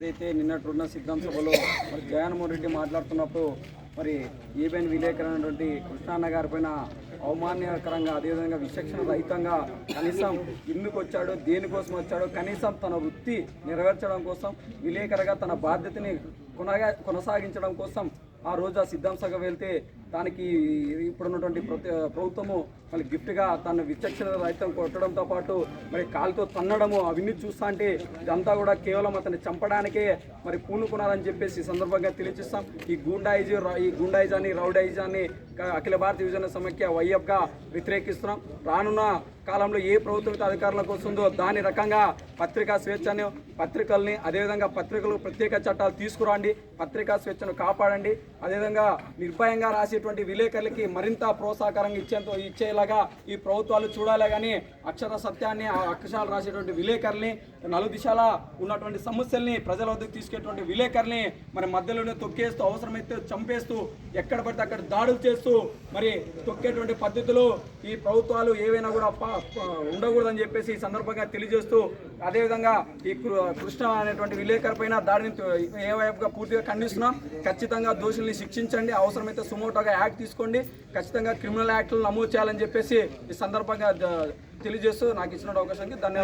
అయితే నిన్నట్టున్న సిద్ధం సభలో మరి జగన్మోహన్ రెడ్డి మాట్లాడుతున్నప్పుడు మరి ఈవెన్ అన్నటువంటి కృష్ణాన్న గారి పైన అవమాన్యకరంగా అదేవిధంగా విచక్షణ రహితంగా కనీసం ఎందుకు వచ్చాడో దేనికోసం వచ్చాడో కనీసం తన వృత్తి నెరవేర్చడం కోసం విలేకరుగా తన బాధ్యతని కొనగా కొనసాగించడం కోసం ఆ రోజు ఆ సిద్ధం వెళ్తే దానికి ఇప్పుడున్నటువంటి ప్రభుత్వము మళ్ళీ గిఫ్ట్గా తన విచక్షణ రహితం కొట్టడంతో పాటు మరి కాలుతో తన్నడము అవన్నీ చూస్తా అంటే ఇదంతా కూడా కేవలం అతన్ని చంపడానికే మరి పూనుకున్నారని చెప్పేసి ఈ సందర్భంగా తెలియజేస్తాం. ఈ గూండాయిజీ ఈ గూండాయిజాన్ని రౌడైజాన్ని అఖిల భారత యువజన సమైక్య వైఎఫ్గా వ్యతిరేకిస్తున్నాం. రానున్న కాలంలో ఏ ప్రభుత్వం అధికారంలోకి వస్తుందో దాని రకంగా పత్రికా స్వేచ్ఛను పత్రికల్ని అదేవిధంగా పత్రికలు ప్రత్యేక చట్టాలు తీసుకురండి పత్రికా స్వేచ్ఛను కాపాడండి. అదేవిధంగా నిర్భయంగా రాసేటువంటి విలేకరులకి మరింత ప్రోత్సాహకరంగా ఇచ్చేంత ఇచ్చేలాగా ఈ ప్రభుత్వాలు చూడాలి కానీ అక్షర సత్యాన్ని ఆ అక్షరాలు రాసేటువంటి విలేకరుల్ని నలుదిశలా ఉన్నటువంటి సమస్యల్ని ప్రజల వద్దకు తీసుకెటువంటి విలేకరుల్ని మరి మధ్యలోనే తొక్కేస్తూ అవసరమైతే చంపేస్తూ ఎక్కడ పడితే అక్కడ దాడులు చేస్తూ మరి తొక్కేటువంటి పద్ధతులు ఈ ప్రభుత్వాలు ఏవైనా కూడా ఉండకూడదని చెప్పేసి ఈ సందర్భంగా తెలియజేస్తూ అదేవిధంగా ఈ కృ- కృష్ణ అనేటువంటి విలేకరు పైన దాడిని ఏవైపుగా ఏ వైపుగా పూర్తిగా ఖండిస్తున్నాం. ఖచ్చితంగా దోషుల్ని శిక్షించండి. అవసరమైతే సుమోటోగా యాక్ట్ తీసుకోండి. ఖచ్చితంగా క్రిమినల్ యాక్ట్లు నమోదు చేయాలని చెప్పేసి ఈ సందర్భంగా తెలియజేస్తూ నాకు ఇచ్చిన అవకాశానికి ధన్యవాదాలు.